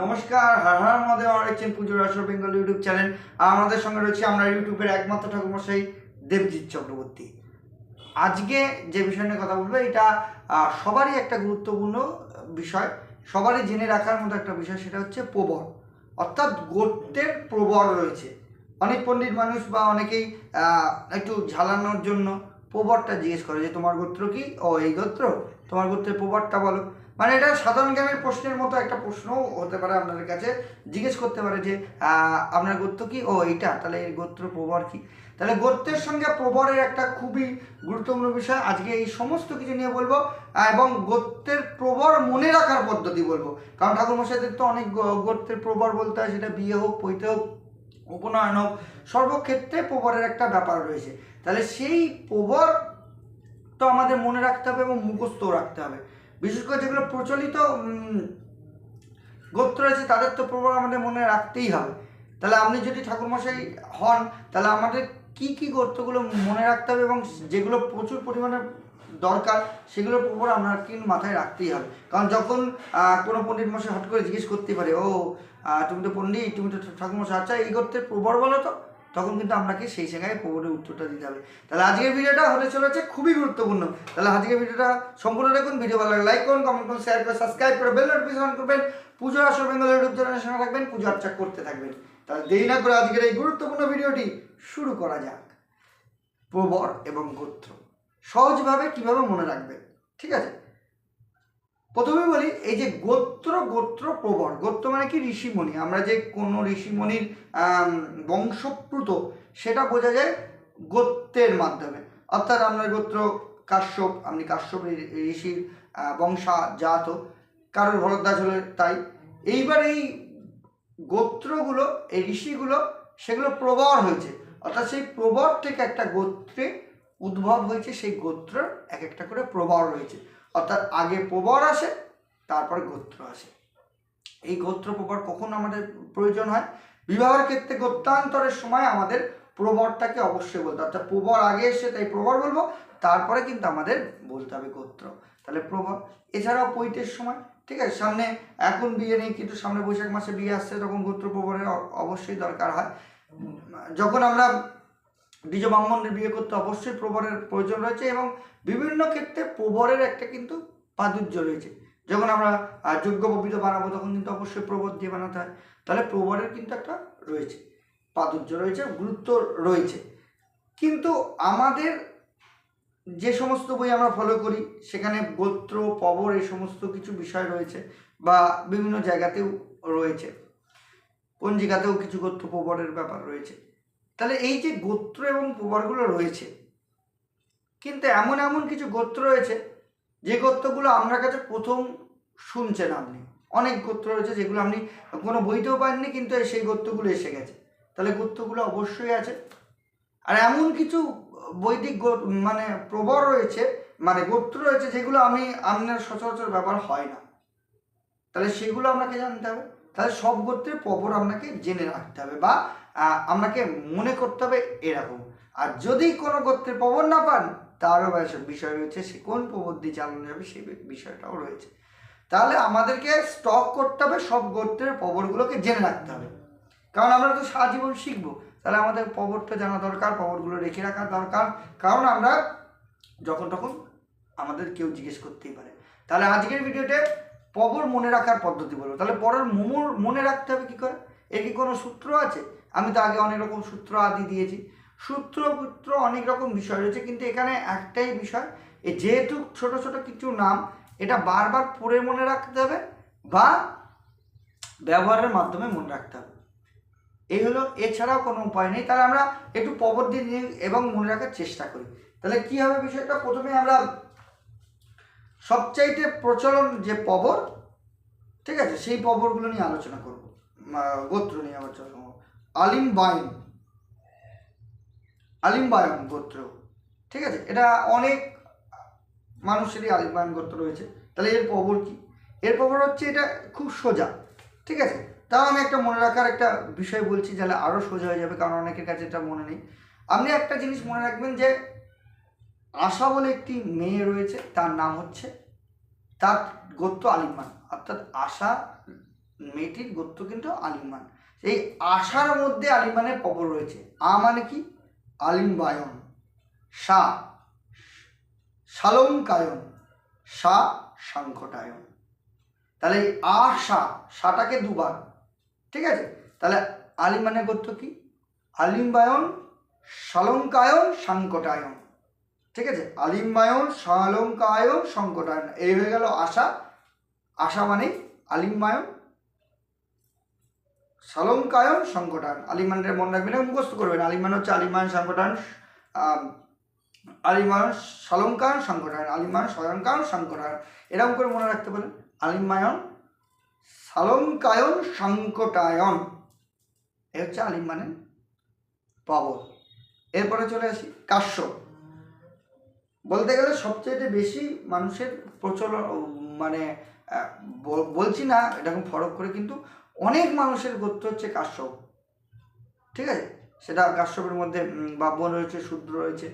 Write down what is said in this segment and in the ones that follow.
নমস্কার, হর হর মহাদেব, আমার পুজোর আসর বেঙ্গল ইউটিউব চ্যানেল। আর আমাদের সঙ্গে রয়েছে আমরা ইউটিউবের একমাত্র ঠাকুরমশাই দেবজিৎ চক্রবর্তী। আজকে যে বিষয় নিয়ে কথা বলব, এটা সবারই একটা গুরুত্বপূর্ণ বিষয়, সবারই জেনে রাখার মতো একটা বিষয়, সেটা হচ্ছে প্রবর অর্থাৎ গোত্রের প্রবর রয়েছে। অনেক পণ্ডিত মানুষ বা অনেকেই একটু ঝালানোর জন্য প্রবরটা জিজ্ঞেস করে যে, তোমার গোত্র কি? ও, এই গোত্র। তোমার গোত্রের প্রবরটা বলো। মানে এটা সাধারণ জ্ঞানের প্রশ্নের মতো একটা প্রশ্নও হতে পারে আপনাদের কাছে। জিজ্ঞেস করতে পারে যে আপনার গোত্র কি? ও, এইটা। তাহলে এই গোত্র প্রবর কি? তাহলে গোত্রের সঙ্গে প্রবরের একটা খুবই গুরুত্বপূর্ণ বিষয়। আজকে এই সমস্ত কিছু নিয়ে বলব এবং গোত্রের প্রবর মনে রাখার পদ্ধতি বলব। কারণ ঠাকুরমশাইদের তো অনেক গোত্রের প্রবর বলতে হয়, সেটা বিয়ে হোক, পৈতে হোক, উপনয়ন হোক, সর্বক্ষেত্রে প্রবরের একটা ব্যাপার রয়েছে। তাহলে সেই প্রবর তো আমাদের মনে রাখতে হবে এবং মুখস্থও রাখতে হবে। বিশেষ করে যেগুলো প্রচলিত গোত্র আছে তাদের তো প্রবল আমাদের মনে রাখতেই হবে। তাহলে আপনি যদি ঠাকুরমশাই হন, তাহলে আমাদের কি কি গোত্রগুলো মনে রাখতে হবে এবং যেগুলো প্রচুর পরিমাণে দরকার, সেগুলো প্রবল আপনার কিন্তু মাথায় রাখতেই হবে। কারণ যখন কোনো পণ্ডিত মশাই হট করে জিজ্ঞেস করতে পারে, ও তুমি তো পণ্ডিত, তুমি তো ঠাকুরমশাই আচ্ছা এই গোত্রের প্রবর বলো তো। তখন কিন্তু আপনাকে সেই জায়গায় প্রবলের উত্তরটা দিতে হবে। তাহলে আজকের ভিডিওটা হতে চলেছে খুবই গুরুত্বপূর্ণ। তাহলে আজকের ভিডিওটা সম্পূর্ণ দেখুন, ভিডিও ভালো লাগলে লাইক করুন কমেন্ট করুন শেয়ার করে সাবস্ক্রাইব করে বেল নোটিফিকেশন করবেন। পুজো আসর বেঙ্গল ইউটিউব চ্যানেলের সঙ্গে থাকবেন, পুজো আর্চা করতে থাকবেন। তাহলে দেরি না করে আজকের এই গুরুত্বপূর্ণ ভিডিওটি শুরু করা যাক। প্রবর এবং গোত্র। সহজভাবে কীভাবে মনে রাখবেন? ঠিক আছে? প্রথমে বলি এই যে গোত্র গোত্র প্রবর গোত্র মানে কি? ঋষিমণি। আমরা যে কোনো ঋষিমণির আম, বংশপ্লুত সেটা বোঝা যায় গোত্রের মাধ্যমে। অর্থাৎ আপনার গোত্র কাশ্যপ আপনি কাশ্যপ ঋষির বংশা জাত কারোর ভরদ্বাজ হলে তাই। এইবার এই গোত্রগুলো এই ঋষিগুলো সেগুলো প্রবর হয়েছে। অর্থাৎ সেই প্রবর থেকে একটা গোত্রে উদ্ভব হয়েছে সেই গোত্রের এক একটা করে প্রবর রয়েছে। অর্থাৎ আগে প্রবর আসে, তারপর গোত্র আসে। এই গোত্র প্রবর কখন আমাদের প্রয়োজন হয়? বিবাহের ক্ষেত্রে গোত্রান্তরের সময় আমাদের প্রবরটাকে অবশ্যই বলতে অর্থাৎ প্রবর আগে এসে তাই প্রবর বলব। তারপরে কিন্তু আমাদের বলতে হবে গোত্র। তাহলে প্রবর, এছাড়াও পৈতের সময়, ঠিক আছে? সামনে এখন বিয়ে নেই, কিন্তু সামনে বৈশাখ মাসে বিয়ে আসছে, তখন গোত্র প্রবরের অবশ্যই দরকার হয়। যখন আমরা দ্বিজ ব্রাহ্মণদের বিয়ে করতে অবশ্যই প্রবরের প্রয়োজন রয়েছে এবং বিভিন্ন ক্ষেত্রে প্রবরের একটা কিন্তু প্রাদুর্য রয়েছে। যখন আমরা যোগ্য ববিত বানাবো, তখন কিন্তু অবশ্যই প্রবর দিয়ে বানাতে হয়। তাহলে প্রবরের কিন্তু একটা রয়েছে, প্রাদুর্য রয়েছে গুরুত্ব রয়েছে। কিন্তু আমাদের যে সমস্ত বই আমরা ফলো করি, সেখানে গোত্র, পবর এই সমস্ত কিছু বিষয় রয়েছে বা বিভিন্ন জায়গাতেও রয়েছে। পঞ্জিকাতেও কিছু গোত্র প্রবরের ব্যাপার রয়েছে। তাহলে এই যে গোত্র এবং প্রবরগুলো রয়েছে, কিন্তু এমন এমন কিছু গোত্র রয়েছে, যে গোত্রগুলো আপনার কাছে প্রথম শুনছেন আপনি। অনেক গোত্র রয়েছে যেগুলো আপনি কোনো বইতেও পাননি, কিন্তু সেই গোত্রগুলো এসে গেছে। তাহলে গোত্রগুলো অবশ্যই আছে। আর এমন কিছু বৈদিক মানে প্রবর রয়েছে মানে গোত্র রয়েছে যেগুলো আমি, আপনার সচরাচর ব্যবহার হয় না। তাহলে সেগুলো আপনাকে জানতে হবে। তাহলে সব গোত্রের প্রবর আপনাকে জেনে রাখতে হবে বা আপনাকে মনে করতে হবে এরকম। আর যদি কোনো গোত্রের প্রবর না পান, তারও বিষয় রয়েছে, সে কোন প্রবর দিয়ে চালানো যাবে সেই বিষয়টাও রয়েছে। তাহলে আমাদেরকে স্টক করতে হবে, সব গোত্রের প্রবরগুলোকে জেনে রাখতে হবে। কারণ আমরা তো সারা জীবন শিখব। তাহলে আমাদের প্রবরটা জানা দরকার প্রবরগুলো রেখে রাখা দরকার। কারণ আমরা যখন তখন আমাদের কেউ জিজ্ঞেস করতেই পারে। তাহলে আজকের ভিডিওতে প্রবর মনে রাখার পদ্ধতি বলব। তাহলে পরের মোমোর মনে রাখতে হবে কী করে? এর কি কোনো সূত্র আছে? আমি তো আগে অনেক রকম সূত্র আদি দিয়েছি। সূত্র পুত্র অনেক রকম বিষয় রয়েছে, কিন্তু এখানে একটাই বিষয় যেহেতু ছোট ছোট কিছু নাম, এটা বারবার পড়ে মনে রাখতে হবে বা ব্যবহারের মাধ্যমে মনে রাখতে হবে। এই হলো, এছাড়াও কোনো উপায় নেই। তাহলে আমরা একটু পবর দিয়ে এবং মনে রাখার চেষ্টা করি। তাহলে কি হবে বিষয়টা? প্রথমে আমরা সবচাইতে প্রচলন যে পবর, ঠিক আছে, সেই পবরগুলো নিয়ে আলোচনা করব। গোত্র নিয়ে আলোচনা করব। আলিম বাইন আলিম বায়ন গোত্র, ঠিক আছে, এটা অনেক মানুষেরই আলিম বায়ন গোত্র রয়েছে। তাহলে এর পবর কি? এর পবর হচ্ছে এটা খুব সোজা, ঠিক আছে? তাও আমি একটা মনে রাখার একটা বিষয় বলছি, যাহলে আরও সোজা হয়ে যাবে, কারণ অনেকের কাছে এটা মনে নেই। আপনি একটা জিনিস মনে রাখবেন যে আশা বলে একটি মেয়ে রয়েছে, তার নাম হচ্ছে তার গোত্র আলিমান অর্থাৎ আশা মেয়েটির গোত্র কিন্তু আলিমান এই আশার মধ্যে আলিমানের পবর রয়েছে। আ মানে কি? আলিম্বায়ন। সা শালঙ্কায়ন সা সাংকটায়ন তাহলে আশা সাটাকে দুবার, ঠিক আছে? তাহলে আলিমানের গোত্র কি? আলিম্বায়ন শালঙ্কায়ন সাংকটায়ন ঠিক আছে? আলিম্বায়ন শালঙ্কায়ন সংকটায়ন এই হয়ে গেল আশা। আশা মানে আলিম্বায়ন শালঙ্কায়ন সংকটায়ন আলিমানের মনে রাখবেন মুখস্থ করবেন আলিমান হচ্ছে আলিমায়ন সংকটায়ন আলিমায়ন শালঙ্কায়ন সংকটায়ন আলিমায়ন স্বয়ংকায়ন সংকটায়ন এরকম করে মনে রাখতে পারেন। আলিমায়ন শালঙ্কায়ন সংকটায়ন এ হচ্ছে আলিমানের পাবর এরপরে চলে আসি কাশ্যপ। বলতে গেলে সবচেয়ে বেশি মানুষের প্রচলন মানে বলছি না এরকম ফরক করে, কিন্তু অনেক মানুষের গোত্র হচ্ছে কাশ্যপ। ঠিক আছে? সেটা কাশ্যপের মধ্যে ব্রাহ্মণ রয়েছে, শূদ্র রয়েছে,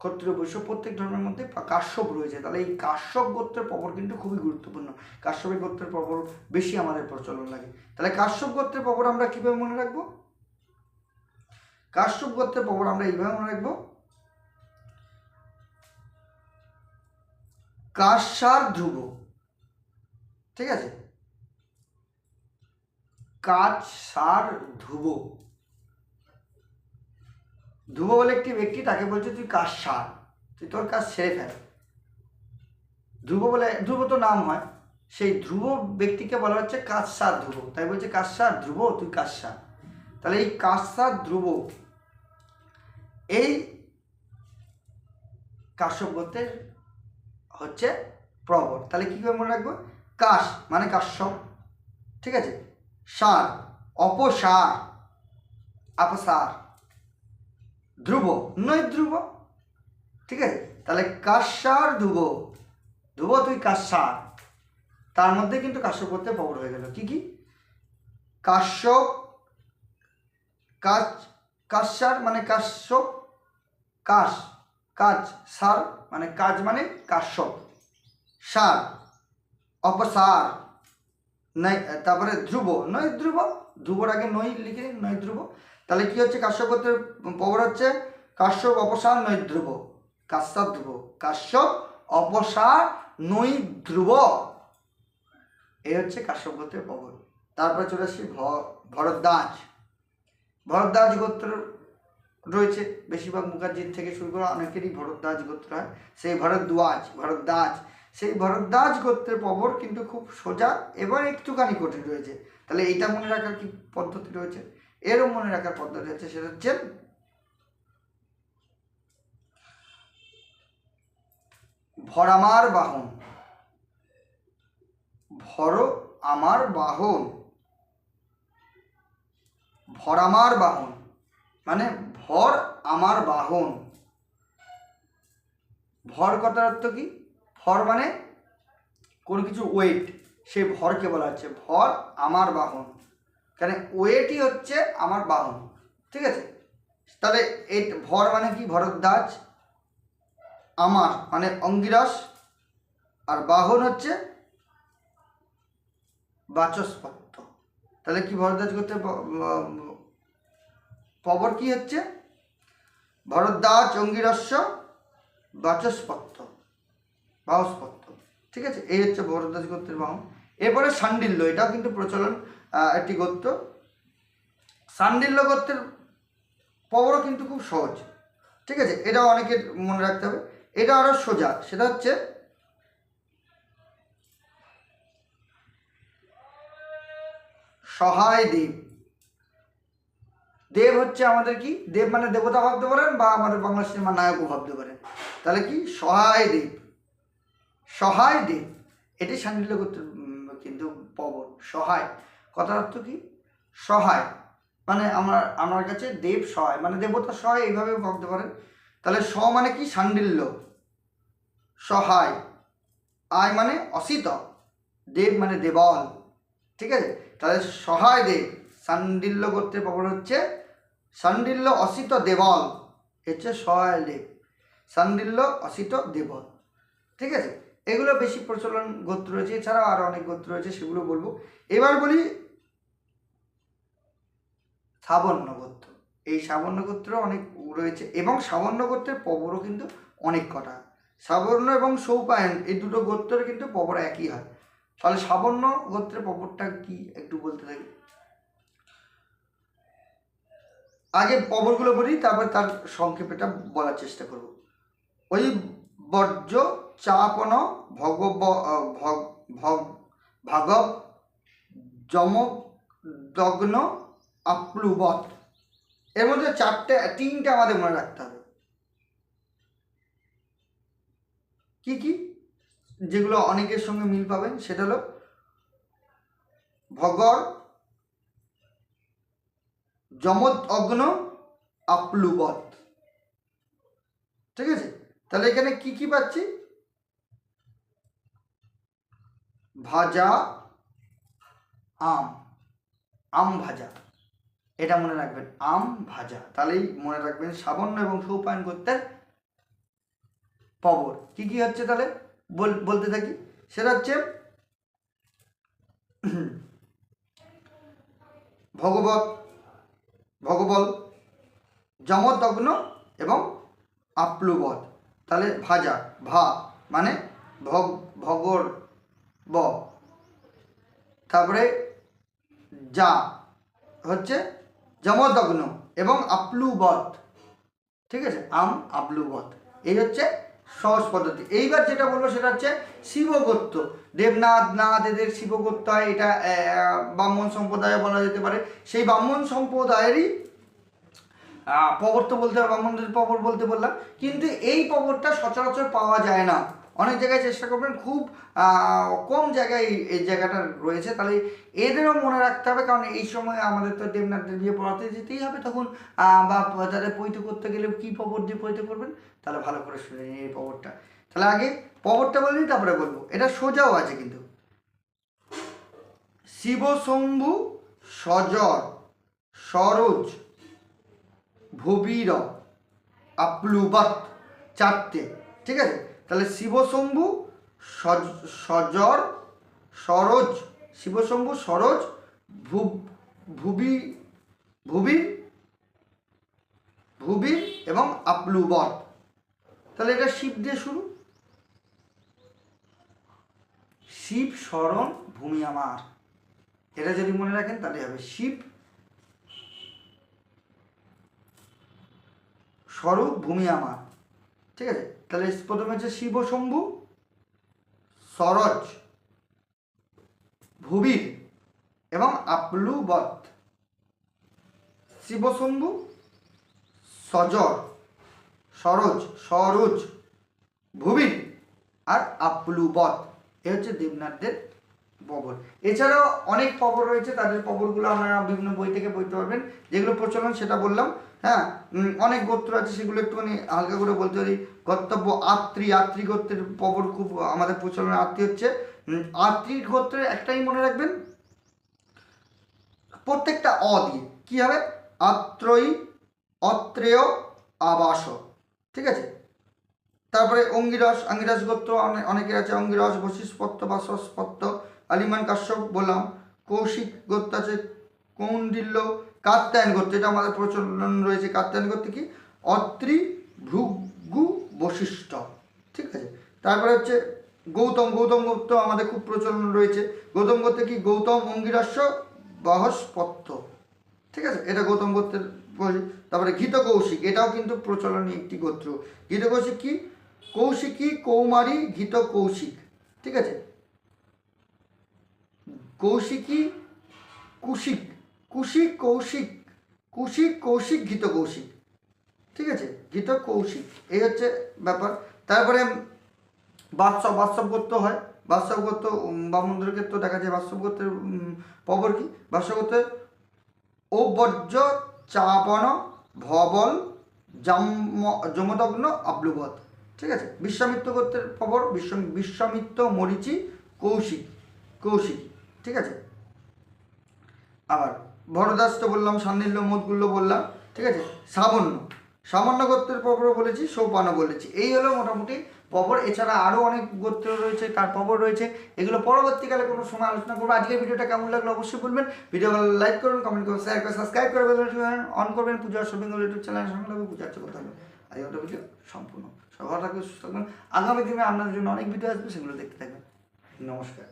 ক্ষত্রিয়, বৈশ্য, প্রত্যেক ধর্মের মধ্যে কাশ্যপ রয়েছে। তাহলে এই কাশ্যপ গোত্রের প্রবর কিন্তু খুবই গুরুত্বপূর্ণ। কাশ্যপের গোত্রের প্রবর বেশি আমাদের প্রচলন লাগে। তাহলে কাশ্যপ গোত্রের প্রবর আমরা কীভাবে মনে রাখব? কাশ্যপ গোত্রের প্রবর আমরা এইভাবে মনে রাখব কাসার ধ্রুব। ঠিক আছে? কাজ সার ধ্রুব। ধ্রুব বলে একটি ব্যক্তি তাকে বলছে, তুই কাজ সার তুই তোর কাজ সেরে ফেল। ধ্রুব বলে, ধ্রুব তো নাম হয়। সেই ধ্রুব ব্যক্তিকে বলা হচ্ছে কাজ সার ধ্রুব। তাই বলছে কাজ সার ধ্রুব, তুই কাজ সার তাহলে এই কাজ সার ধ্রুব, এই কাশ্যপ গোত্রের হচ্ছে প্রবর তাহলে কী করে মনে রাখব? কাশ মানে কাশ্যপ ঠিক আছে? সার, অপসার, আপসার। ধ্রুব নয় ধ্রুব। ঠিক আছে? তাহলে কাশ্যার ধ্রুব। ধ্রুব, তুই কাশ্যার তার মধ্যে কিন্তু কাশ্যপ করতে প্রবর হয়ে গেল। কি কি? কাশ্যপ কাজ কাশ্যার মানে কাশ্যপ কাশ, কাজ, সার। মানে কাজ মানে কাশ্যপ সার অপসার নাই, তারপরে ধ্রুব। নয় ধ্রুব, ধ্রুবর আগে নই লিখে নয় ধ্রুব। তাহলে কি হচ্ছে? কাশ্যপ করতে পবর হচ্ছে কাশ্যপ অপসার নয় ধ্রুব। কাশ্যপ ধ্রুব। কাশ্যপ অপসার নই ধ্রুব। এই হচ্ছে কাশ্যপ গোত্রের তারপরে চলে আসছি ভ- ভরদ্বাজ। ভরদ্বাজ গোত্র রয়েছে। বেশিরভাগ মুখার্জির থেকে শুরু করে অনেকেরই ভরদ্বাজ গোত্র হয়। সেই ভরদ্বাজ ভরদ্বাজ। সেই ভরদ্বাজ গোত্রের প্রবর কিন্তু খুব সোজা, এবার একটুখানি কঠিন রয়েছে। তাহলে এইটা মনে রাখার কি পদ্ধতি রয়েছে? এরও মনে রাখার পদ্ধতি হচ্ছে সেটা হচ্ছে ভরামার বাহন। ভর আমার বাহন। ভরামার বাহন। মানে ভর আমার বাহন। ভর কথার অর্থ কি? ভর মানে কোনো কিছু ওয়েট সেই ভরকে বলা হচ্ছে। ভর আমার বাহন। কেন? ওয়েটই হচ্ছে আমার বাহন। ঠিক আছে? তাহলে এই ভর মানে কি? ভরদ্বাজ। আমার মানে অঙ্গিরস আর বাহন হচ্ছে বাচস্পত্য। তাহলে কি ভরদ্বাজ করতে পবর কি হচ্ছে? ভরদ্বাজ অঙ্গিরস্য বাচস্পত্য বাহস্পত্য ঠিক আছে? এই হচ্ছে ভরদ্বাজ গোত্রের বাহন। এরপরে সান্ডিল্য, এটাও কিন্তু প্রচলন একটি গোত্র। সান্ডিল্য গোত্রের পবরও কিন্তু খুব সহজ। ঠিক আছে? এটাও অনেকের মনে রাখতে হবে। এটা আরও সোজা, সেটা হচ্ছে সহায় দেব দেব হচ্ছে আমাদের কি? দেব মানে দেবতা ভাবতে পারেন বা আমাদের বাংলা সিনেমার নায়কও ভাবতে পারেন। তাহলে কি? সহায় দেব। সহায় দেব। এটি সান্ডিল্য করতে কিন্তু পবন সহায়। কথার অর্থ কি? সহায়। মানে আমার আমার কাছে দেব সহায়। মানে দেবতা সহায় এইভাবে ভাবতে পারেন। তাহলে স মানে কি? সান্ডিল্য সহায়। আয় মানে অসিত। দেব মানে দেবল। ঠিক আছে? তাহলে সহায় দেব। সান্ডিল্য করতে পাবন হচ্ছে সান্ডিল্য অসিত দেবল। হচ্ছে দেব। সান্ডিল্য অসিত দেবল। ঠিক আছে? এগুলো বেশি প্রচলন গোত্র রয়েছে। এছাড়াও আরও অনেক গোত্র রয়েছে, সেগুলো বলব। এবার বলি সাবর্ণ গোত্র। এই সাবর্ণ গোত্র অনেক রয়েছে এবং সাবর্ণ গোত্রের পবরও কিন্তু অনেক কটা। সাবর্ণ এবং সৌপায়ন, এই দুটো গোত্রের কিন্তু পবর একই হয়। তাহলে সাবর্ণ গোত্রের পবরটা কি? একটু বলতে থাকি। আগে পবরগুলো বলি, তারপর তার সংক্ষেপেটা বলার চেষ্টা করব। ওই বর্জ্য চাপন ভগ ভগ, ভাগব যমদগ্ন আপ্লুবত এর মধ্যে চারটে, তিনটে আমাদের মনে রাখতে হবে। কি কি? যেগুলো অনেকের সঙ্গে মিল পাবেন, সেটা হলো ভগর যমদ অগ্ন আপ্লুবত ঠিক আছে? তাহলে এখানে কি কি পাচ্ছি? ভাজা আম। আম ভাজা। এটা মনে রাখবেন, আম ভাজা। তাহলেই মনে রাখবেন সাবন্য এবং সৌপায়ন করতে পবর কি কি হচ্ছে তাহলে? বল- বলতে থাকি। সেটা হচ্ছে ভগবত ভগবল যমদগ্ন এবং আপ্লুবত তাহলে ভাজা, ভা মানে ভগ, ভগর ব। তারপরে যা হচ্ছে যমদগ্ন এবং আপ্লুবত ঠিক আছে? আম আপ্লুবত এই হচ্ছে সহজ পদ্ধতি। এইবার যেটা বলব সেটা হচ্ছে শিবগত্য দেবনাথ নাথ এদের শিবগত্য হয়, এটা ব্রাহ্মণ সম্প্রদায় বলা যেতে পারে। সেই ব্রাহ্মণ সম্প্রদায়েরই প্রবর্ত বলতে ব্রাহ্মণদের প্রবর বলতে বললাম। কিন্তু এই প্রবরটা সচরাচর পাওয়া যায় না। অনেক জায়গায় চেষ্টা করবেন, খুব কম জায়গায় এই- জায়গাটা রয়েছে। তাহলে এদেরও মনে রাখতে হবে, কারণ এই সময় আমাদের তো দেবনাথদের দিয়ে পড়াতে যেতেই হবে তখন বা তাদের পৈত করতে গেলে কী পবর দিয়ে পৈত করবেন? তাহলে ভালো করে শুনে নিন এই পবরটা তাহলে আগে পবরটা বলে তারপরে বলব। এটা সোজাও আছে কিন্তু। শিবশম্ভু সজর সরোজ ভবীর আপ্লুবত চারটে, ঠিক আছে? তাহলে শিবশম্ভু সজ- সজর, সরোজ, শিবশম্ভু, সরোজ, ভুবি ভুবি ভুবি এবং আপ্লুবত তাহলে এটা শিব দিয়ে শুরু। শিব শরণ ভূমি আমার। এটা যদি মনে রাখেন, তাহলে হবে শিব। স্বরূপ, ভূমি আমার। ঠিক আছে? তাহলে প্রথমে হচ্ছে শিব শম্ভু, সরজ, ভুবীর এবং আপ্লুবত শিবশম্ভু সজর, সরোজ সরোজ, ভুবীর আর আপ্লুবত এ হচ্ছে দেবনাথদের পবর এছাড়াও অনেক পবর রয়েছে, তাদের পবরগুলো আপনারা বিভিন্ন বই থেকে বইতে পারবেন। যেগুলো প্রচলন, সেটা বললাম হ্যাঁ? অনেক গোত্র আছে, সেগুলো একটুখানি হালকা করে বলতে পারি। কর্তব্য আত্রি আত্রি গোত্রের পবর খুব আমাদের প্রচলনের আত্রি হচ্ছে। আত্রি গোত্রের একটাই মনে রাখবেন, প্রত্যেকটা অ দিয়ে। কি হবে? আত্রয়ী, অত্রেয়, আবাস। ঠিক আছে? তারপরে অঙ্গিরস আঙ্গিরস গোত্র অনে- অনেকের আছে, অঙ্গিরস বশিষ্পত্য বাসস্পত্য আলিমান কাশ্যপ বললাম, কৌশিক গোত্র আছে কৌন্ডিল্য কাত্যায়ন গোত্র এটা আমাদের প্রচলন রয়েছে কাত্যায়ন গোত্র কি? অত্রি ভৃগু বশিষ্ঠ, ঠিক আছে? তারপরে হচ্ছে গৌতম গৌতম গোত্র আমাদের খুব প্রচলন রয়েছে। গৌতম গোত্রে কি? গৌতম অঙ্গিরাস্য বহস্পত্য, ঠিক আছে? এটা গৌতম গোত্রের। তারপরে ঘিত কৌশিক, এটাও কিন্তু প্রচলনীয় একটি গোত্র। ঘিত কৌশিক কি? কৌশিকী কৌমারী ঘিত কৌশিক, ঠিক আছে? কৌশিকী কুশিক কুশিক কৌশিক কুশিক কৌশিক ঘিত কৌশিক। ঠিক আছে? ঘিত কৌশিক এই হচ্ছে ব্যাপার। তারপরে বাৎসব বাৎসব গোত্র হয়। বাৎসব গোত্র উম, ব্রাহ্মণদের ক্ষেত্রে দেখা যায় বাৎসব গোত্রের উম, পবর কি? বাৎসব গোত্রের ঔবর্য চাপন ভবল জাম যমদগ্ন আপ্লুবত ঠিক আছে? বিশ্বামিত্র গোত্রের খবর বিশ্ব বিশ্বামিত্র মরিচি কৌশিক কৌশিক। ঠিক আছে? আবার ভরদাস তো বললাম সান্নিল্য মোদগুল্য বললাম, ঠিক আছে? সাবন্য সামান্য গোত্রের পবর বলেছি সৌপানো বলেছি। এই হলো মোটামুটি পবর, এছাড়া আরও অনেক গোত্র রয়েছে, তার পবর রয়েছে। এগুলো পরবর্তীকালে কোনো সময় আলোচনা করব। আজকের ভিডিওটা কেমন লাগল অবশ্যই বলবেন। ভিডিও ভালো লাইক করুন কমেন্ট করুন শেয়ার করে সাবস্ক্রাইব করে অন করবেন। পূজা শপিং ইউটিউব চ্যানেল সঙ্গে পূজা কথা হবে আজকের ভিডিও সম্পূর্ণ। সবার থাকবে সুস্থ থাকবেন। আগামী দিনে আপনাদের জন্য অনেক ভিডিও আসবে, সেগুলো দেখতে থাকবেন। নমস্কার।